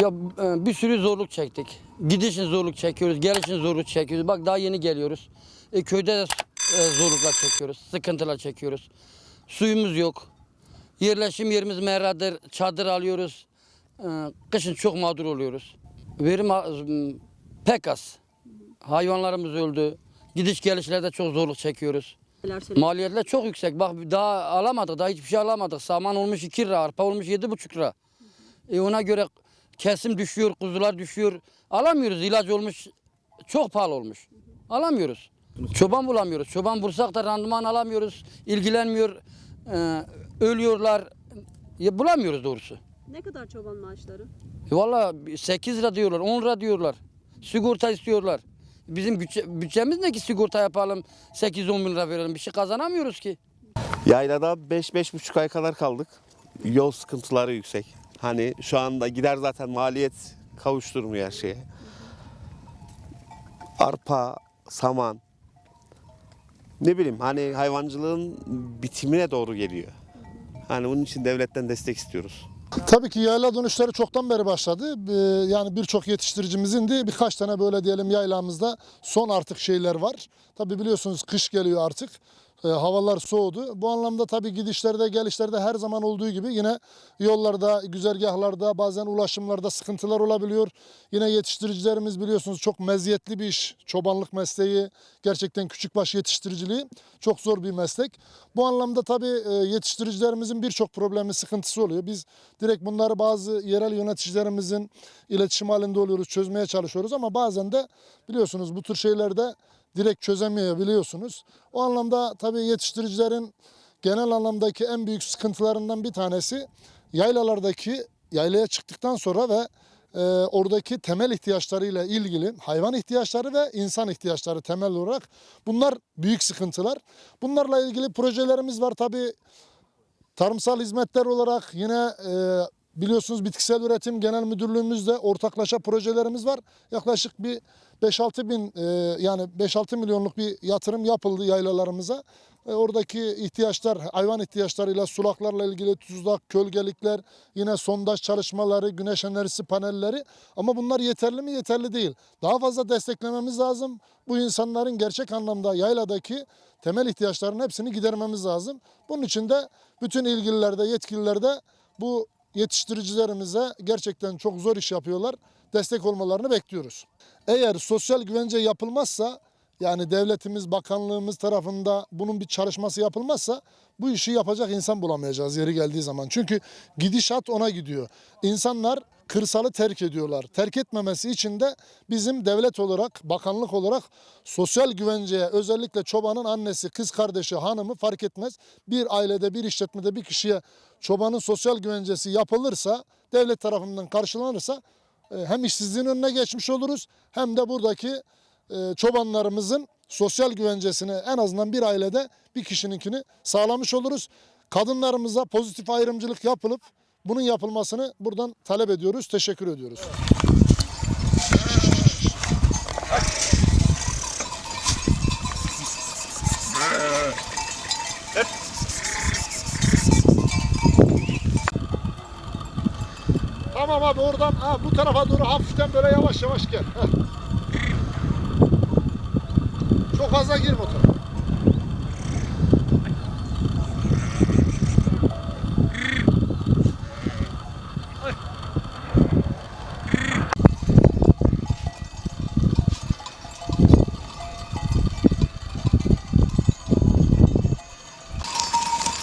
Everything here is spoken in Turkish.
Ya e, bir sürü zorluk çektik. Gidişin zorluk çekiyoruz, gelişin zorluk çekiyoruz. Bak daha yeni geliyoruz. E, köyde de e, zorluklar çekiyoruz, sıkıntılar çekiyoruz. Suyumuz yok. Yerleşim yerimiz meradır, çadır alıyoruz. E, kışın çok mağdur oluyoruz. Verim pek az. Hayvanlarımız öldü. Gidiş gelişlerde çok zorluk çekiyoruz. Maliyetler çok yüksek. Bak daha alamadık, daha hiçbir şey alamadık. Saman olmuş 2 lira, arpa olmuş 7,5 lira. E ona göre kesim düşüyor, kuzular düşüyor. Alamıyoruz. İlaç olmuş, çok pahalı olmuş. Alamıyoruz. Çoban bulamıyoruz. Çoban bulsak da randıman alamıyoruz. İlgilenmiyor. e, ölüyorlar. Ya bulamıyoruz doğrusu. Ne kadar çoban maaşları? E Valla 8 lira diyorlar, 10 lira diyorlar. Sigorta istiyorlar. Bizim bütçe, bütçemiz ne ki sigorta yapalım, 8-10 bin lira verelim. Bir şey kazanamıyoruz ki. Yaylada 5-5,5 ay kadar kaldık. Yol sıkıntıları yüksek. Hani şu anda gider zaten maliyet kavuşturmuyor her şeye. Arpa, saman. Ne bileyim hani hayvancılığın bitimine doğru geliyor. Hani bunun için devletten destek istiyoruz. Tabii ki yayla dönüşleri çoktan beri başladı. Ee, Yani birçok yetiştiricimizin de birkaç tane böyle diyelim yaylamızda son artık şeyler var. Tabii biliyorsunuz kış geliyor artık. Ee, Havalar soğudu. Bu anlamda tabii gidişlerde gelişlerde her zaman olduğu gibi yine yollarda, güzergahlarda bazen ulaşımlarda sıkıntılar olabiliyor. Yine yetiştiricilerimiz biliyorsunuz çok meziyetli bir iş. Çobanlık mesleği, gerçekten küçükbaş yetiştiriciliği çok zor bir meslek. Bu anlamda tabii e, yetiştiricilerimizin birçok problemi, sıkıntısı oluyor. Biz direkt bunları bazı yerel yöneticilerimizin iletişim halinde oluyoruz, çözmeye çalışıyoruz ama bazen de biliyorsunuz bu tür şeylerde direkt çözemeyebiliyorsunuz. O anlamda tabii yetiştiricilerin genel anlamdaki en büyük sıkıntılarından bir tanesi yaylalardaki yaylaya çıktıktan sonra ve e, oradaki temel ihtiyaçlarıyla ilgili hayvan ihtiyaçları ve insan ihtiyaçları temel olarak bunlar büyük sıkıntılar. Bunlarla ilgili projelerimiz var tabii tarımsal hizmetler olarak yine e, biliyorsunuz bitkisel üretim genel müdürlüğümüzde ortaklaşa projelerimiz var. Yaklaşık bir 5-6 bin e, yani 5-6 milyonluk bir yatırım yapıldı yaylalarımıza. E, oradaki ihtiyaçlar hayvan ihtiyaçlarıyla sulaklarla ilgili tuzlak, kölgelikler, yine sondaj çalışmaları, güneş enerjisi panelleri ama bunlar yeterli mi? Yeterli değil. Daha fazla desteklememiz lazım. Bu insanların gerçek anlamda yayladaki temel ihtiyaçlarının hepsini gidermemiz lazım. Bunun için de bütün ilgililerde, yetkililerde bu yetiştiricilerimize gerçekten çok zor iş yapıyorlar. Destek olmalarını bekliyoruz. Eğer sosyal güvence yapılmazsa yani devletimiz, bakanlığımız tarafında bunun bir çalışması yapılmazsa bu işi yapacak insan bulamayacağız yeri geldiği zaman. Çünkü gidişat ona gidiyor. İnsanlar kırsalı terk ediyorlar. Terk etmemesi için de bizim devlet olarak, bakanlık olarak sosyal güvenceye özellikle çobanın annesi, kız kardeşi, hanımı fark etmez. Bir ailede, bir işletmede bir kişiye çobanın sosyal güvencesi yapılırsa, devlet tarafından karşılanırsa e, hem işsizliğin önüne geçmiş oluruz hem de buradaki çobanlarımızın sosyal güvencesini en azından bir ailede bir kişininkini sağlamış oluruz. Kadınlarımıza pozitif ayrımcılık yapılıp bunun yapılmasını buradan talep ediyoruz. Teşekkür ediyoruz. Tamam abi oradan ha, bu tarafa doğru hafiften böyle yavaş yavaş gel. Heh. Çok fazla girme tarafa.